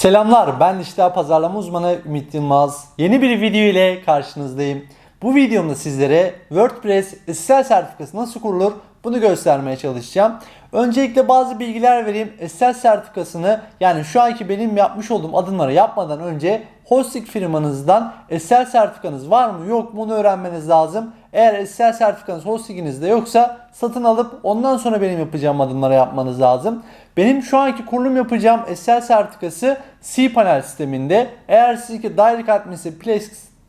Selamlar ben dijital pazarlama uzmanı Ümit Yılmaz. Yeni bir video ile karşınızdayım. Bu videomda sizlere WordPress SSL sertifikası nasıl kurulur bunu göstermeye çalışacağım. Öncelikle bazı bilgiler vereyim. SSL sertifikasını yani şu anki benim yapmış olduğum adımları yapmadan önce hosting firmanızdan SSL sertifikanız var mı yok mu onu öğrenmeniz lazım. Eğer SSL sertifikanız hostinginizde yoksa satın alıp ondan sonra benim yapacağım adımları yapmanız lazım. Benim şu anki kurulum yapacağım SSL sertifikası cPanel sisteminde. Eğer sizinki Direct Admin'si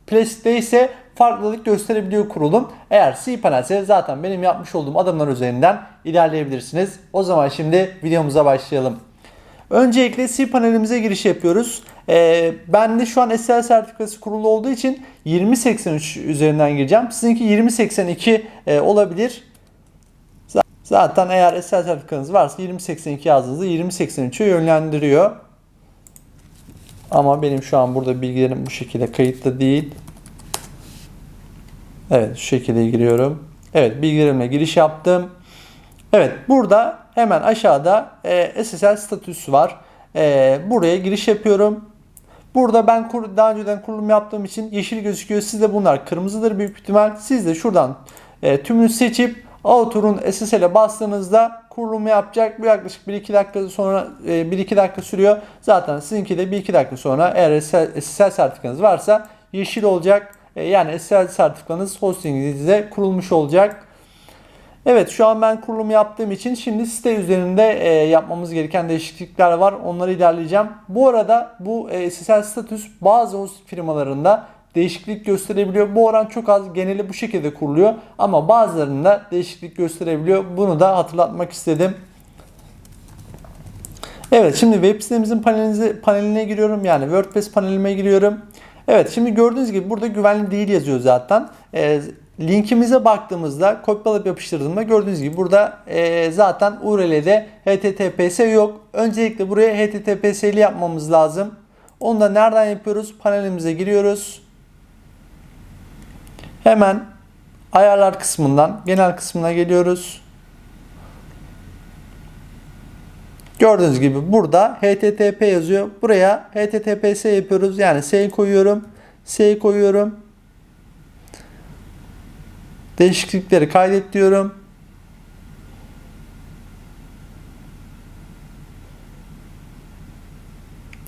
Place'de ise farklılık gösterebiliyor kurulum. Eğer cPanel ise zaten benim yapmış olduğum adımlar üzerinden ilerleyebilirsiniz. O zaman şimdi videomuza başlayalım. Öncelikle cPanel'imize giriş yapıyoruz. Ee, ben de şu an SSL sertifikası kurulu olduğu için 2083 üzerinden gireceğim. Sizinki 2082 e, olabilir. Zaten eğer SSL sertifikanız varsa 2082 yazdığınızda 2083'e yönlendiriyor. Ama benim şu an burada bilgilerim bu şekilde kayıtlı değil. Evet şu şekilde giriyorum. Evet bilgilerimle giriş yaptım. Evet burada hemen aşağıda e, SSL statüsü var. E, buraya giriş yapıyorum. Burada ben kur, daha önceden kurulum yaptığım için yeşil gözüküyor. Sizde bunlar kırmızıdır büyük ihtimal. Siz de şuradan e, tümünü seçip Autor'un SSL'e bastığınızda kurulumu yapacak. Bu yaklaşık 1-2 dakika sonra 1-2 dakika sürüyor. Zaten sizinki de 1-2 dakika sonra eğer SSL sertifikanız varsa yeşil olacak. E, yani SSL sertifikanız hostinginizde kurulmuş olacak. Evet şu an ben kurulum yaptığım için şimdi site üzerinde e, yapmamız gereken değişiklikler var. Onları ilerleyeceğim. Bu arada bu e, SSL statüs bazı host firmalarında değişiklik gösterebiliyor. Bu oran çok az. Geneli bu şekilde kuruluyor. Ama bazılarında değişiklik gösterebiliyor. Bunu da hatırlatmak istedim. Evet şimdi web sitemizin paneline giriyorum. Yani WordPress panelime giriyorum. Evet şimdi gördüğünüz gibi burada güvenli değil yazıyor zaten. E, linkimize baktığımızda kopyalayıp yapıştırdığımda gördüğünüz gibi burada e, zaten URL'de HTTPS yok. Öncelikle buraya HTTPS'li yapmamız lazım. Onu da nereden yapıyoruz? Panelimize giriyoruz. Hemen ayarlar kısmından genel kısmına geliyoruz. Gördüğünüz gibi burada HTTP yazıyor. Buraya HTTPS yapıyoruz. Yani S koyuyorum. S koyuyorum. Değişiklikleri kaydet diyorum.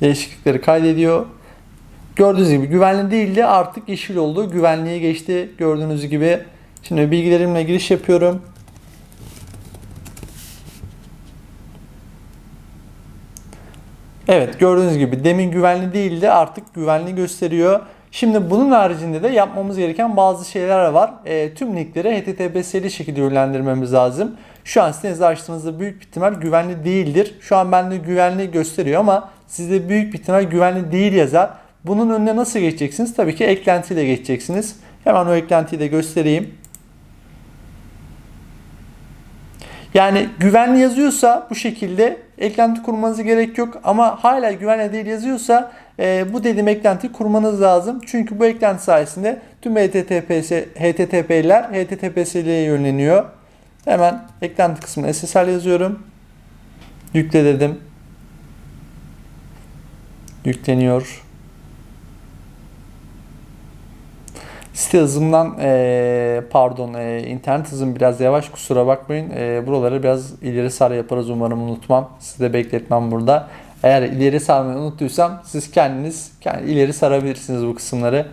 Değişiklikleri kaydediyor. Gördüğünüz gibi güvenli değildi artık yeşil oldu. Güvenliğe geçti gördüğünüz gibi. Şimdi bilgilerimle giriş yapıyorum. Evet gördüğünüz gibi demin güvenli değildi artık güvenli gösteriyor. Şimdi bunun haricinde de yapmamız gereken bazı şeyler var. E, tüm linkleri HTTPS'li şekilde yönlendirmemiz lazım. Şu an sitenizi açtığınızda büyük bir ihtimal güvenli değildir. Şu an bende güvenli gösteriyor ama sizde büyük bir ihtimal güvenli değil yazar. Bunun önüne nasıl geçeceksiniz? Tabii ki eklentiyle geçeceksiniz. Hemen o eklentiyi de göstereyim. Yani güvenli yazıyorsa bu şekilde eklenti kurmanıza gerek yok ama hala güvenli değil yazıyorsa e, bu dediğim eklenti kurmanız lazım. Çünkü bu eklenti sayesinde tüm HTTPS, HTTP'ler HTTPS'liğe yönleniyor. Hemen eklenti kısmına SSL yazıyorum. Yükle dedim. Yükleniyor. Site hızımdan e, pardon e, internet hızım biraz yavaş kusura bakmayın. E, buraları biraz ileri sar yaparız umarım unutmam. Sizi de bekletmem burada. Eğer ileri sarmayı unuttuysam siz kendiniz kendi ileri sarabilirsiniz bu kısımları.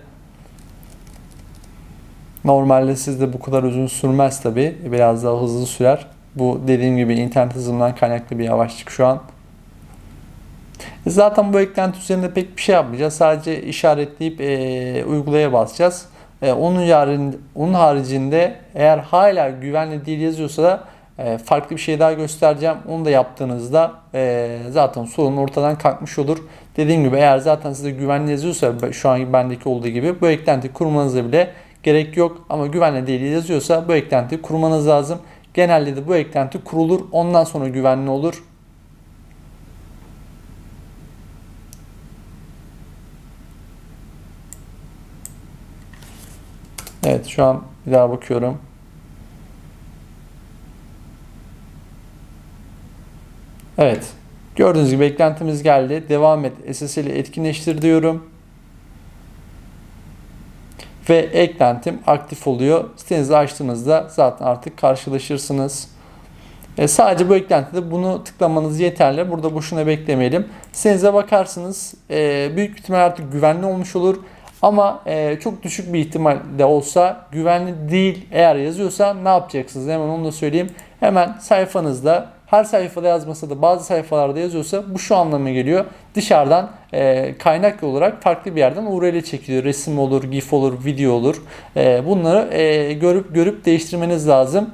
Normalde sizde bu kadar uzun sürmez tabi. Biraz daha hızlı sürer. Bu dediğim gibi internet hızımdan kaynaklı bir yavaşlık şu an. Zaten bu eklenti üzerinde pek bir şey yapmayacağız. Sadece işaretleyip e, uygulaya basacağız. E, onun, yarın, onun haricinde eğer hala güvenli değil yazıyorsa da farklı bir şey daha göstereceğim. Onu da yaptığınızda e, zaten sorun ortadan kalkmış olur. Dediğim gibi eğer zaten size güvenli yazıyorsa şu an bendeki olduğu gibi bu eklenti kurmanıza bile gerek yok. Ama güvenli değil yazıyorsa bu eklenti kurmanız lazım. Genelde de bu eklenti kurulur. Ondan sonra güvenli olur. Evet şu an bir daha bakıyorum. Evet. Gördüğünüz gibi eklentimiz geldi. Devam et SSL'i etkinleştir diyorum. Ve eklentim aktif oluyor. Sitenizi açtığınızda zaten artık karşılaşırsınız. E, sadece bu eklentide bunu tıklamanız yeterli. Burada boşuna beklemeyelim. Sitenize bakarsınız. E, büyük ihtimal artık güvenli olmuş olur. Ama e, çok düşük bir ihtimalle olsa güvenli değil eğer yazıyorsa ne yapacaksınız? Hemen onu da söyleyeyim. Hemen sayfanızda her sayfada yazmasa da bazı sayfalarda yazıyorsa bu şu anlama geliyor. Dışarıdan e, kaynak olarak farklı bir yerden URL çekiliyor. Resim olur, GIF olur, video olur. E, bunları e, görüp görüp değiştirmeniz lazım.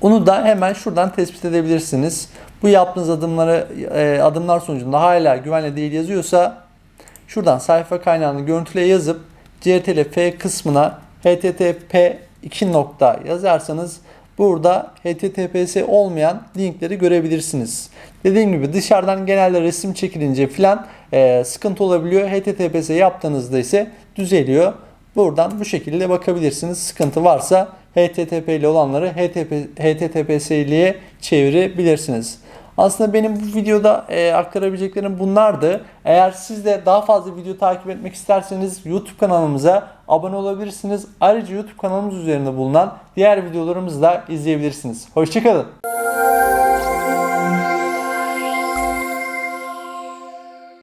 Onu da hemen şuradan tespit edebilirsiniz. Bu yaptığınız adımları e, adımlar sonucunda hala güvenli değil yazıyorsa şuradan sayfa kaynağını görüntüle yazıp CTRL-F kısmına http 2 nokta yazarsanız burada https olmayan linkleri görebilirsiniz. Dediğim gibi dışarıdan genelde resim çekilince filan e, sıkıntı olabiliyor. HTTPS yaptığınızda ise düzeliyor. Buradan bu şekilde bakabilirsiniz. Sıkıntı varsa HTTP ile olanları HTTP, HTTPS'liye çevirebilirsiniz. Aslında benim bu videoda e, aktarabileceklerim bunlardı. Eğer siz de daha fazla video takip etmek isterseniz YouTube kanalımıza abone olabilirsiniz. Ayrıca YouTube kanalımız üzerinde bulunan diğer videolarımızı da izleyebilirsiniz. Hoşçakalın.